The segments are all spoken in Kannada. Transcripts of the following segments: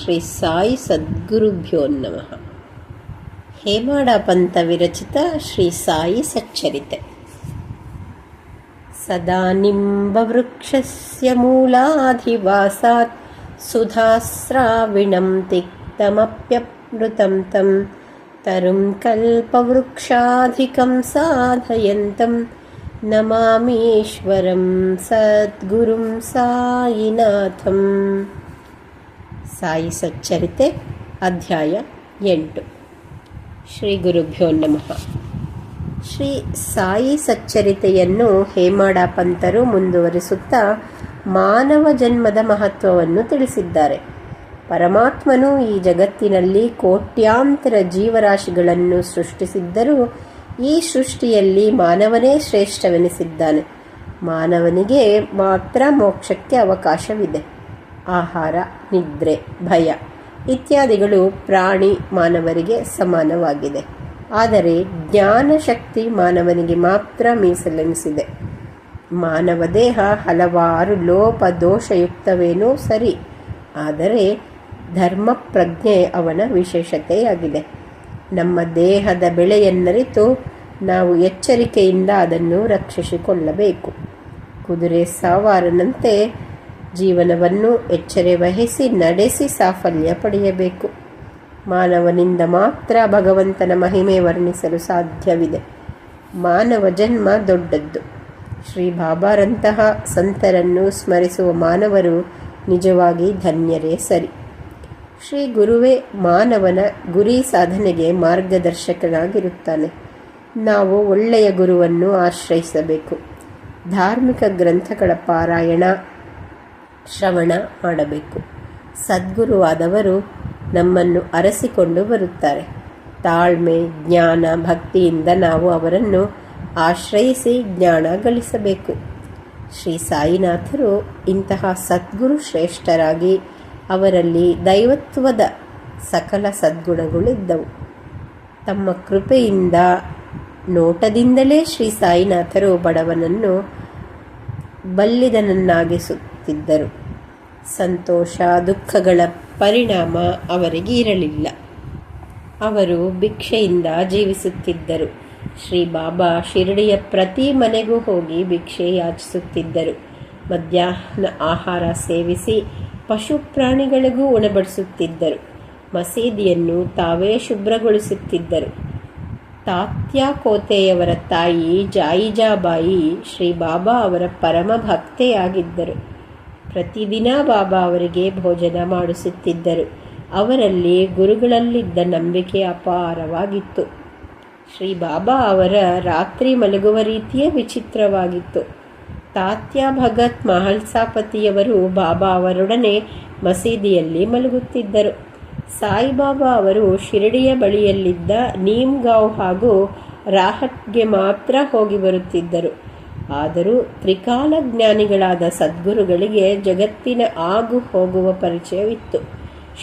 श्रीसायि सद्गुरुभ्योन्नमः सदा निम्बवृक्षस्य मूलाधिवासात् सुधास्राविणं तिक्तमप्यप्नृतं तं तरुं कल्पवृक्षाधिकं साधयन्तम् ನಮಾಮೀಶ್ವರಂ ಸದ್ಗುರುಂ ಸಾಯಿನಾಥಂ ಸಾಯಿ ಸಚ್ಚರಿತೆ ಅಧ್ಯಾಯ ಎಂಟು। ಶ್ರೀ ಗುರುಭ್ಯೋ ನಮಃ ಶ್ರೀ ಸಾಯಿ ಸಚ್ಚರಿತೆಯನ್ನು ಹೇಮಾಡ ಪಂತರು ಮುಂದುವರಿಸುತ್ತಾ ಮಾನವ ಜನ್ಮದ ಮಹತ್ವವನ್ನು ತಿಳಿಸಿದ್ದಾರೆ. ಪರಮಾತ್ಮನು ಈ ಜಗತ್ತಿನಲ್ಲಿ ಕೋಟ್ಯಾಂತರ ಜೀವರಾಶಿಗಳನ್ನು ಸೃಷ್ಟಿಸಿದ್ದರೂ ಈ ಸೃಷ್ಟಿಯಲ್ಲಿ ಮಾನವನೇ ಶ್ರೇಷ್ಠವೆನಿಸಿದ್ದಾನೆ. ಮಾನವನಿಗೆ ಮಾತ್ರ ಮೋಕ್ಷಕ್ಕೆ ಅವಕಾಶವಿದೆ. ಆಹಾರ, ನಿದ್ರೆ, ಭಯ ಇತ್ಯಾದಿಗಳು ಪ್ರಾಣಿ ಮಾನವರಿಗೆ ಸಮಾನವಾಗಿದೆ. ಆದರೆ ಜ್ಞಾನ ಶಕ್ತಿ ಮಾನವನಿಗೆ ಮಾತ್ರ ಮೀಸಲೆನಿಸಿದೆ. ಮಾನವ ದೇಹ ಹಲವಾರು ಲೋಪ ದೋಷಯುಕ್ತವೇನೋ ಸರಿ, ಆದರೆ ಧರ್ಮ ಪ್ರಜ್ಞೆ ಅವನ ವಿಶೇಷತೆಯಾಗಿದೆ. ನಮ್ಮ ದೇಹದ ಬೆಳೆಯನ್ನರಿತು ನಾವು ಎಚ್ಚರಿಕೆಯಿಂದ ಅದನ್ನು ರಕ್ಷಿಸಿಕೊಳ್ಳಬೇಕು. ಕುದುರೆ ಸವಾರನಂತೆ ಜೀವನವನ್ನು ಎಚ್ಚರೆ ವಹಿಸಿ ನಡೆಸಿ ಸಾಫಲ್ಯ ಪಡೆಯಬೇಕು. ಮಾನವನಿಂದ ಮಾತ್ರ ಭಗವಂತನ ಮಹಿಮೆ ವರ್ಣಿಸಲು ಸಾಧ್ಯವಿದೆ. ಮಾನವ ಜನ್ಮ ದೊಡ್ಡದ್ದು. ಶ್ರೀ ಬಾಬಾರಂತಹ ಸಂತರನ್ನು ಸ್ಮರಿಸುವ ಮಾನವರು ನಿಜವಾಗಿ ಧನ್ಯರೇ ಸರಿ. ಶ್ರೀ ಗುರುವೇ ಮಾನವನ ಗುರಿ ಸಾಧನೆಗೆ ಮಾರ್ಗದರ್ಶಕನಾಗಿರುತ್ತಾನೆ. ನಾವು ಒಳ್ಳೆಯ ಗುರುವನ್ನು ಆಶ್ರಯಿಸಬೇಕು. ಧಾರ್ಮಿಕ ಗ್ರಂಥಗಳ ಪಾರಾಯಣ, ಶ್ರವಣ ಮಾಡಬೇಕು. ಸದ್ಗುರುವಾದವರು ನಮ್ಮನ್ನು ಅರಸಿಕೊಂಡು ಬರುತ್ತಾರೆ. ತಾಳ್ಮೆ, ಜ್ಞಾನ, ಭಕ್ತಿಯಿಂದ ನಾವು ಅವರನ್ನು ಆಶ್ರಯಿಸಿ ಜ್ಞಾನ ಗಳಿಸಬೇಕು. ಶ್ರೀ ಸಾಯಿನಾಥರು ಇಂತಹ ಸದ್ಗುರು ಶ್ರೇಷ್ಠರಾಗಿ ಅವರಲ್ಲಿ ದೈವತ್ವದ ಸಕಲ ಸದ್ಗುಣಗಳಿದ್ದವು ತಮ್ಮ ಕೃಪೆಯಿಂದ ನೋಟದಿಂದಲೇ ಶ್ರೀ ಸಾಯಿನಾಥರು ಬಡವನನ್ನು ಬಲ್ಲಿದನನ್ನಾಗಿಸುತ್ತಿದ್ದರು. ಸಂತೋಷ, ದುಃಖಗಳ ಪರಿಣಾಮ ಅವರಿಗೆ ಇರಲಿಲ್ಲ. ಅವರು ಭಿಕ್ಷೆಯಿಂದ ಜೀವಿಸುತ್ತಿದ್ದರು. ಶ್ರೀ ಬಾಬಾ ಶಿರಡಿಯ ಪ್ರತಿ ಮನೆಗೂ ಹೋಗಿ ಭಿಕ್ಷೆ ಯಾಚಿಸುತ್ತಿದ್ದರು. ಮಧ್ಯಾಹ್ನ ಆಹಾರ ಸೇವಿಸಿ ಪಶು ಪ್ರಾಣಿಗಳಿಗೂ ಉಣಬಡಿಸುತ್ತಿದ್ದರು ಮಸೀದಿಯನ್ನು ತಾವೇ ಶುಭ್ರಗೊಳಿಸುತ್ತಿದ್ದರು. ತಾತ್ಯಾಕೋತೆಯವರ ತಾಯಿ ಜಾಯಿಜಾಬಾಯಿ ಶ್ರೀ ಬಾಬಾ ಅವರ ಪರಮ ಭಕ್ತೆಯಾಗಿದ್ದರು. ಪ್ರತಿದಿನ ಬಾಬಾ ಅವರಿಗೆ ಭೋಜನ ಮಾಡಿಸುತ್ತಿದ್ದರು. ಅವರಲ್ಲಿ ಗುರುಗಳಲ್ಲಿದ್ದ ನಂಬಿಕೆ ಅಪಾರವಾಗಿತ್ತು. ಶ್ರೀ ಬಾಬಾ ಅವರ ರಾತ್ರಿ ಮಲಗುವ ರೀತಿಯೇ ವಿಚಿತ್ರವಾಗಿತ್ತು. ತಾತ್ಯ ಭಗತ್ ಮಹಲ್ಸಾಪತಿಯವರು ಬಾಬಾ ಅವರೊಡನೆ ಮಸೀದಿಯಲ್ಲಿ ಮಲಗುತ್ತಿದ್ದರು. ಸಾಯಿಬಾಬಾ ಅವರು ಶಿರಡಿಯ ಬಳಿಯಲ್ಲಿದ್ದ ನೀಮ್ಗಾಂವ್ ಹಾಗೂ ರಾಹಟ್ಗೆ ಮಾತ್ರ ಹೋಗಿ ಬರುತ್ತಿದ್ದರು. ಆದರೂ ತ್ರಿಕಾಲ ಜ್ಞಾನಿಗಳಾದ ಸದ್ಗುರುಗಳಿಗೆ ಜಗತ್ತಿನ ಆಗು ಹೋಗುವ ಪರಿಚಯವಿತ್ತು.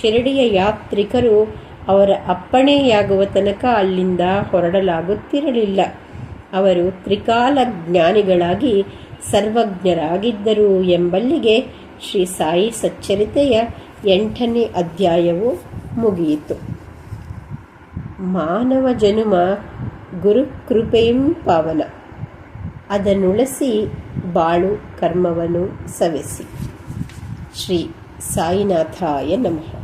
ಶಿರಡಿಯ ಯಾತ್ರಿಕರು ಅವರ ಅಪ್ಪಣೆಯಾಗುವ ತನಕ ಅಲ್ಲಿಂದ ಹೊರಡಲಾಗುತ್ತಿರಲಿಲ್ಲ. ಅವರು ತ್ರಿಕಾಲ ಜ್ಞಾನಿಗಳಾಗಿ ಸರ್ವಜ್ಞರಾಗಿದ್ದರು ಎಂಬಲ್ಲಿಗೆ ಶ್ರೀ ಸಾಯಿ ಸಚ್ಚರಿತೆಯ ಎಂಟನೇ ಅಧ್ಯಾಯವು ಮುಗಿಯಿತು. ಮಾನವ ಜನುಮ ಗುರುಕೃಪೆಯಂ ಪಾವನ. ಅದನ್ನುಳಸಿ ಬಾಳು ಕರ್ಮವನ್ನು ಸವೆಸಿ. ಶ್ರೀ ಸಾಯಿನಾಥಾಯ ನಮಃ.